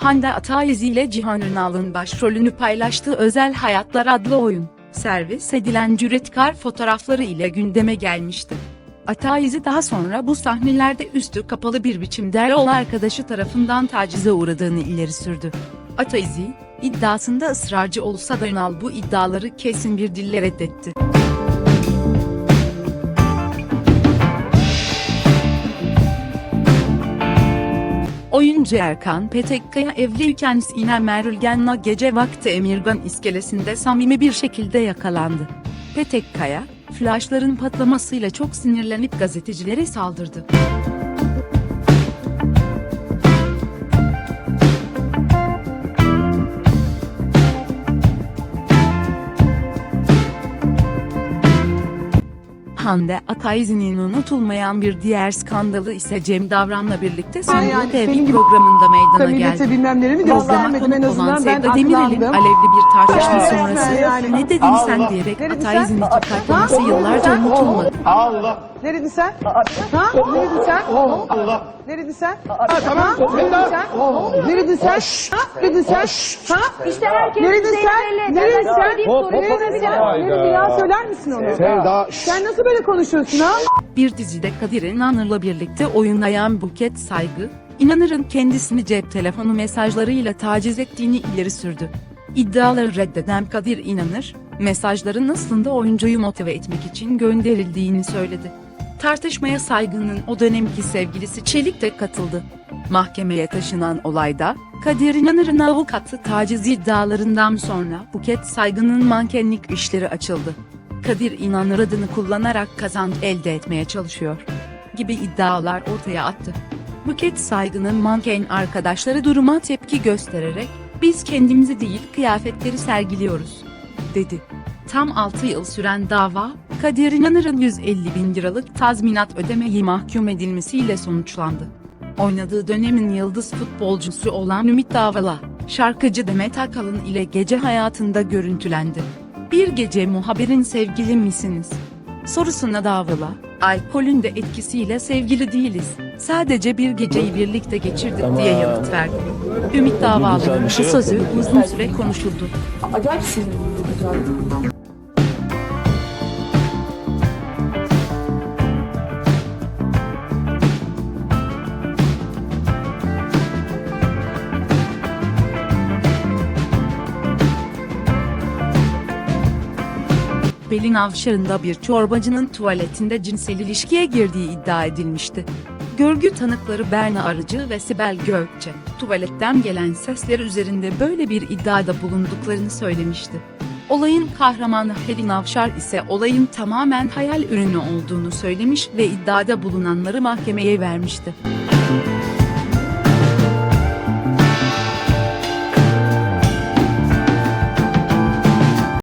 Hande Ataizi ile Cihan Ünal'ın başrolünü paylaştığı Özel Hayatlar adlı oyun, servis edilen cüretkar fotoğrafları ile gündeme gelmişti. Ataizi daha sonra bu sahnelerde üstü kapalı bir biçimde yol arkadaşı tarafından tacize uğradığını ileri sürdü. Ataizi, iddiasında ısrarcı olsa da Ünal bu iddiaları kesin bir dille reddetti. Oyuncu Erkan Petekkaya evliyken Sinem Erülgen'le gece vakti Emirgan iskelesinde samimi bir şekilde yakalandı. Petekkaya, flaşların patlamasıyla çok sinirlenip gazetecilere saldırdı. Hande Ataizi'nin unutulmayan bir diğer skandalı ise Cem Davran'la birlikte sunduğu yani TV programında meydana millete geldi. bilmem nelerimi Programa göstermedim en konuk olan azından ben Sevda Demirel'in aklandım. alevli bir tartışma Evet, sonrası yani. ne dedin sen diyerek Ne dedin Ataizi'nin sen? tokatlaması Ha? yıllarca Ha? unutulmadı. Allah Ne dedin sen? Ha? Ne dedin sen? Allah. Ne dedin sen? tamam. Ha? Ne dedin sen? Ne dedin sen? Ha? Ne dedin sen? Ha? İşte herkes Ne dedin sen? zehirli. Ne dedin Ben sen? söyleyeyim, Ne sorayım. dedin sen? Ne dedin ya söyler misin onu? Sevda. Sen nasıl böyle konuşuyorsun ha? Bir dizide Kadir İnanır'la birlikte oynayan Buket Saygı, İnanır'ın kendisini cep telefonu mesajlarıyla taciz ettiğini ileri sürdü. İddiaları reddeden Kadir İnanır, mesajların aslında oyuncuyu motive etmek için gönderildiğini söyledi. Tartışmaya Saygı'nın o dönemki sevgilisi Çelik de katıldı. Mahkemeye taşınan olayda, Kadir İnanır'ın avukatı taciz iddialarından sonra Buket Saygı'nın mankenlik işleri açıldı. Kadir İnanır adını kullanarak kazanç elde etmeye çalışıyor gibi iddialar ortaya attı. Buket Saygı'nın manken arkadaşları duruma tepki göstererek biz kendimizi değil kıyafetleri sergiliyoruz dedi. Tam 6 yıl süren dava, Kadir İnanır'ın 150 bin liralık tazminat ödemeyi mahkum edilmesiyle sonuçlandı. Oynadığı dönemin yıldız futbolcusu olan Ümit Davala, şarkıcı Demet Akalın ile gece hayatında görüntülendi. Bir gece muhabirin sevgili misiniz? Sorusuna Davala, alkolün de etkisiyle sevgili değiliz. Sadece bir geceyi birlikte geçirdik diye yanıt verdi. Ümit Davalı'nın bu sözü uzun süre konuşuldu. Acayip sinirli. Belin Avşarı'nda bir çorbacının tuvaletinde cinsel ilişkiye girdiği iddia edilmişti. Görgü tanıkları Berna Arıcı ve Sibel Gökçe, tuvaletten gelen sesler üzerinde böyle bir iddiada bulunduklarını söylemişti. Olayın kahramanı Helin Avşar ise olayın tamamen hayal ürünü olduğunu söylemiş ve iddiada bulunanları mahkemeye vermişti.